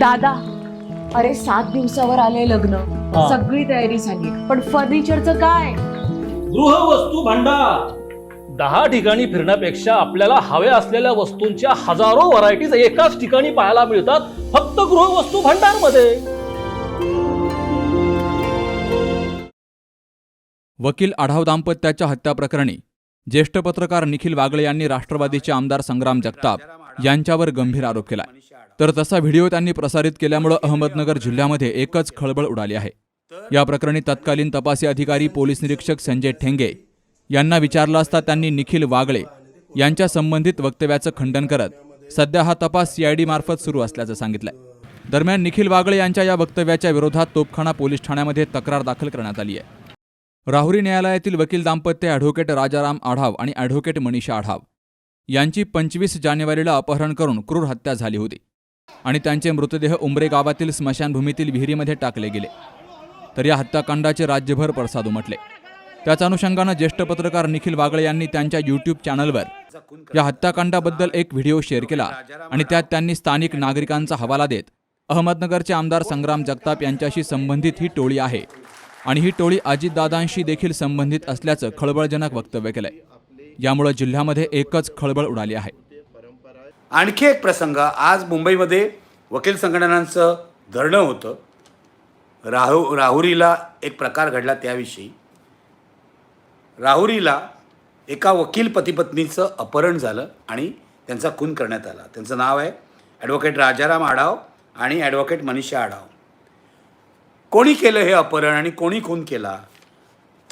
दादा अरे सात दिवसावर आले लग्न. हा. सगळी तयारी झाली. पण फर्निचरचं काय? गृहवस्तू भांडार. दहा ठिकाणी फिरण्यापेक्षा आपल्याला हव्या असलेल्या वस्तूंच्या हजारो व्हरायटीज एकाच ठिकाणी पाहायला मिळतात फक्त गृहवस्तू भांडारमध्ये वकील आढाव दाम्पत्याच्या हत्या प्रकरणी ज्येष्ठ पत्रकार निखिल वागळे यांनी राष्ट्रवादीचे आमदार संग्राम जगताप यांच्यावर गंभीर आरोप केला तर तसा व्हिडिओ त्यांनी प्रसारित केल्यामुळे अहमदनगर जिल्ह्यामध्ये एकच खळबळ उडाली आहे. या प्रकरणी तत्कालीन तपासी अधिकारी पोलीस निरीक्षक संजय ठेंगे यांना विचारलं असता त्यांनी निखिल वागळे यांच्या संबंधित वक्तव्याचं खंडन करत सध्या हा तपास सीआयडी मार्फत सुरू असल्याचं सांगितलंय. दरम्यान निखिल वागळे यांच्या या वक्तव्याच्या विरोधात तोपखाना पोलीस ठाण्यामध्ये तक्रार दाखल करण्यात आली आहे. राहुरी न्यायालयातील वकील दाम्पत्य ॲडव्होकेट राजाराम आढाव आणि ॲडव्होकेट मनीषा आढाव यांची पंचवीस जानेवारीला अपहरण करून क्रूर हत्या झाली होती आणि त्यांचे मृतदेह उंबरे गावातील स्मशानभूमीतील विहिरीमध्ये टाकले गेले. तर या हत्याकांडाचे राज्यभर पडसाद उमटले. त्याच अनुषंगानं ज्येष्ठ पत्रकार निखिल वागळे यांनी त्यांच्या यूट्यूब चॅनलवर या हत्याकांडाबद्दल एक व्हिडिओ शेअर केला आणि त्यात त्यांनी स्थानिक नागरिकांचा हवाला देत अहमदनगरचे आमदार संग्राम जगताप यांच्याशी संबंधित ही टोळी आहे आणि ही टोळी अजितदादांशी देखील संबंधित असल्याचं खळबळजनक वक्तव्य केलंय. यामुळे जिल्ह्यामध्ये एकच खळबळ उडाली आहे. आणखी एक प्रसंग. आज मुंबईमध्ये वकील संघटनांचं धरणं होतं. राहू राहुरीला एक प्रकार घडला त्याविषयी. राहुरीला एका वकील पतीपत्नीचं अपहरण झालं आणि त्यांचा खून करण्यात आला. त्यांचं नाव आहे ॲडव्होकेट राजाराम आढाव आणि ॲडव्होकेट मनीषा आढाव. कोणी केलं हे अपहरण आणि कोणी खून केला?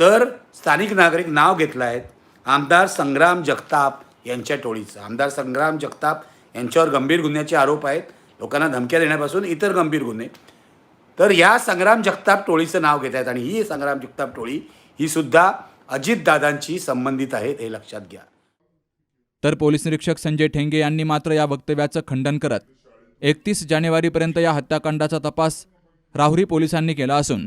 तर स्थानिक नागरिक नाव घेतलं आहेत आमदार संग्राम जगताप यांच्या टोळीचं. आमदार संग्राम जगताप यांच्यावर गंभीर गुन्ह्याचे आरोप आहेत. लोकांना धमक्या देण्यापासून इतर गंभीर गुन्हे. तर या संग्राम जगताप टोळीचं नाव घेत आहेत आणि ही संग्राम जगताप टोळी ही सुद्धा अजितदादांची संबंधित आहेत हे लक्षात घ्या. तर पोलीस निरीक्षक संजय ठेंगे यांनी मात्र या वक्तव्याचं खंडन करत एकतीस जानेवारीपर्यंत या हत्याकांडाचा तपास राहुरी पोलिसांनी केला असून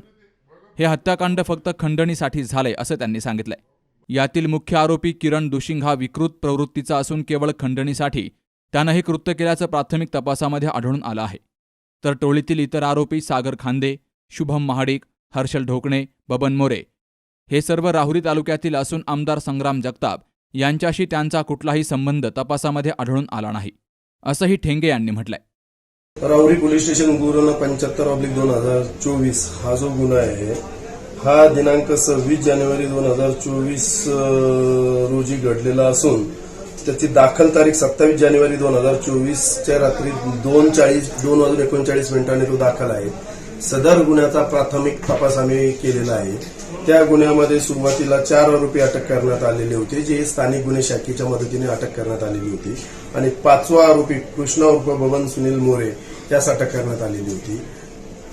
हे हत्याकांड फक्त खंडणीसाठी झालंय असं त्यांनी सांगितलंय. यातील मुख्य आरोपी किरण दुशिंग हा विकृत प्रवृत्तीचा असून केवळ खंडणीसाठी त्यानं हे कृत्य केल्याचं प्राथमिक तपासामध्ये आढळून आलं आहे. तर टोळीतील इतर आरोपी सागर खांदे शुभम महाडिक हर्षल ढोकणे बबन मोरे हे सर्व राहुरी तालुक्यातील असून आमदार संग्राम जगताप यांच्याशी त्यांचा कुठलाही संबंध तपासामध्ये आढळून आला नाही असंही ठेंगे यांनी म्हटलंय. राहुरी पोलीस स्टेशन गुरुना पंच्याहत्तर ऑब्लिक दोन हजार चोवीस हा जो गुन्हा आहे हा दिनांक सव्वीस जानेवारी दोन हजार चोवीस रोजी घडलेला असून त्याची दाखल तारीख सत्तावीस जानेवारी दोन हजार चोवीसच्या रात्री दोन चाळीस दोन वाजून एकोणचाळीस मिनिटांनी तो दाखल आहे. सदर गुन्ह्याचा प्राथमिक तपास आम्ही केलेला आहे. त्या गुन्ह्यामध्ये सुरुवातीला चार आरोपी अटक करण्यात आलेले होते जे स्थानिक गुन्हे शाखेच्या मदतीने अटक करण्यात आलेली होती. आणि पाचवा आरोपी कृष्णा उर्फ बबन सुनील मोरे यास अटक करण्यात आलेली होती.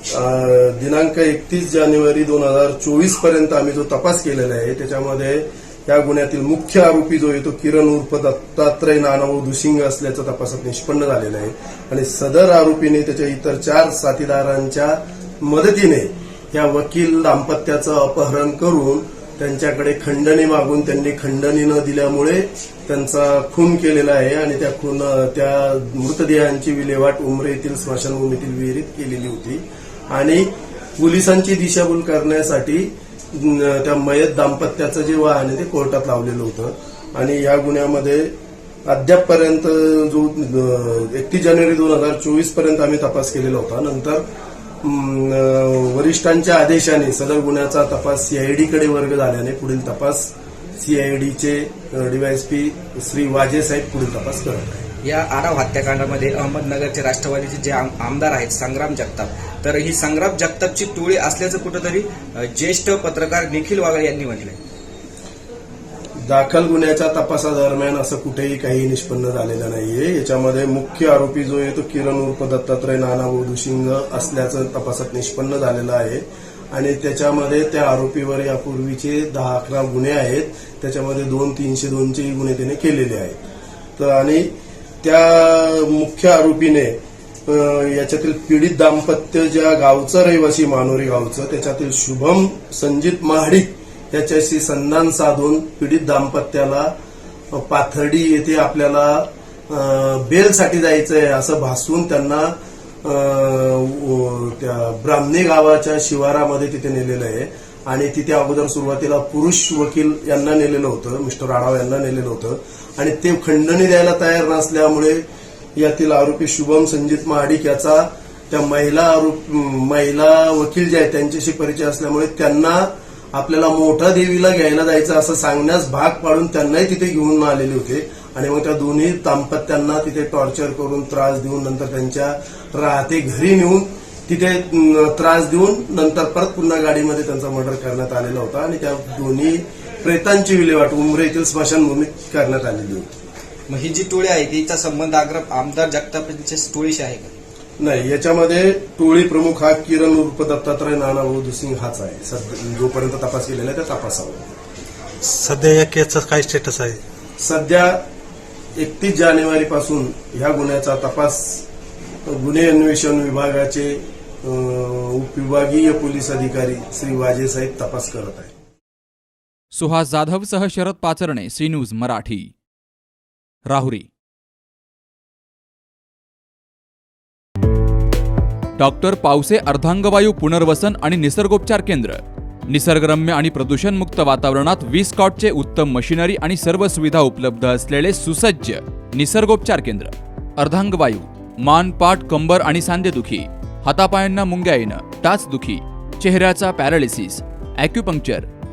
दिनांक एकतीस जानेवारी दोन हजार चोवीसपर्यंत आम्ही जो तपास केलेला आहे त्याच्यामध्ये या गुन्ह्यातील मुख्य आरोपी जो आहे तो किरण उर्फ दत्तात्रय नानाऊ दुसिंग असल्याचं तपासात निष्पन्न झालेलं आहे. आणि सदर आरोपीने त्याच्या इतर चार साथीदारांच्या मदतीने या वकील दाम्पत्याचं अपहरण करून त्यांच्याकडे खंडणी मागून त्यांनी खंडणी न दिल्यामुळे त्यांचा खून केलेला आहे आणि त्या खून त्या मृतदेहांची विल्हेवाट उमरे येथील स्मशानभूमीतील विहिरीत केलेली होती. आणि पोलिसांची दिशाभूल करण्यासाठी त्या मयत दाम्पत्याचं जे वाहन आहे ते कोर्टात लावलेलं होतं. आणि या गुन्ह्यामध्ये अद्यापपर्यंत जो एकतीस जानेवारी दोन हजार चोवीसपर्यंत आम्ही तपास केलेला होता. नंतर वरिष्ठांच्या आदेशाने सदर गुन्ह्याचा तपास सीआयडीकडे वर्ग झाल्याने पुढील तपास सीआयडीचे डीवायएसपी श्री वाजे साहेब पुढील तपास करत आहेत. या आराव हत्याकांडामध्ये अहमदनगरचे राष्ट्रवादीचे जे आमदार आहेत संग्राम जगताप. तर ही संग्राम जगतापची टोळी असल्याचं कुठंतरी ज्येष्ठ पत्रकार निखिल वागळे यांनी म्हटलंय. दाखल गुन्ह्याच्या तपासादरम्यान असं कुठेही काही निष्पन्न झालेलं नाहीये. याच्यामध्ये मुख्य आरोपी जो आहे तो किरण उर्फ दत्तात्रय नाना दुशिंग असल्याचं तपासात निष्पन्न झालेलं आहे. आणि त्याच्यामध्ये त्या आरोपीवर यापूर्वीचे दहा अकरा गुन्हे आहेत. त्याच्यामध्ये दोन तीनशे दोनचेही गुन्हे त्याने केलेले आहेत. तर आणि त्या मुख्य आरोपीने याच्यातील पीडित दाम्पत्य ज्या गावचं रहिवासी मानोरी गावचं त्याच्यातील शुभम संजित महाडिक याच्याशी संधान साधून पीडित दाम्पत्याला पाथर्डी येथे आपल्याला अं, बेलसाठी जायचंय असं भासवून त्यांना अं, त्या ब्राह्मणी गावाच्या शिवारामध्ये तिथे नेलेलं आहे. आणि तिथे अगोदर सुरुवातीला पुरुष वकील यांना नेलेलं होतं मिस्टर आढाव यांना नेलेलं होतं. आणि ते खंडणी द्यायला तयार नसल्यामुळे यातील आरोपी शुभम संजित महाडिक याचा त्या महिला आरोप महिला वकील जे आहेत त्यांच्याशी परिचय असल्यामुळे त्यांना आपल्याला मोठा देवीला घ्यायला जायचं असं सांगण्यास भाग पाडून त्यांनाही तिथे घेऊन आलेले होते. आणि मग त्या दोन्ही दाम्पत्यांना तिथे टॉर्चर करून त्रास देऊन नंतर त्यांच्या राहते घरी नेऊन तिथे त्रास देऊन नंतर परत पुन्हा गाडीमध्ये त्यांचा मर्डर करण्यात आलेला होता. आणि त्या दोन्ही प्रेतांची विल्हेवाट उमरे येथील स्मशानभूमीत करण्यात आलेली होती. मग ही जी टोळी आहे तिचा संबंध आग्र आमदार जगताप यांच्या टोळीशी आहे का? नाही याच्यामध्ये टोळी प्रमुख हा किरण उर्फ दत्तात्रय नाना सिंग हाच आहे. सध्या जोपर्यंत तपास केलेला आहे त्या तपासावर. सध्या या केसचं काय स्टेटस आहे? सध्या एकतीस जानेवारी पासून ह्या गुन्ह्याचा तपास गुन्हे अन्वेषण विभागाचे अं, उपविभागीय पोलीस अधिकारी श्री वाजे साहेब तपास करत आहेत. Suhas जाधवसह Sharad Pacharne C News Marathi. Rahuri. Doctor Pawase अर्धांगवायू पुनर्वसन आणि निसर्गोपचार केंद्र. निसर्गरम्य आणि प्रदूषणमुक्त वातावरणात वीस कॉटचे उत्तम मशिनरी आणि सर्व सुविधा उपलब्ध असलेले सुसज्ज निसर्गोपचार केंद्र. अर्धांगवायू मान पाठ कंबर आणि सांधेदुखी हातापायांना मुंग्या येणं टाचदुखी चेहऱ्याचा पॅरालिसिस ॲक्युपंक्चर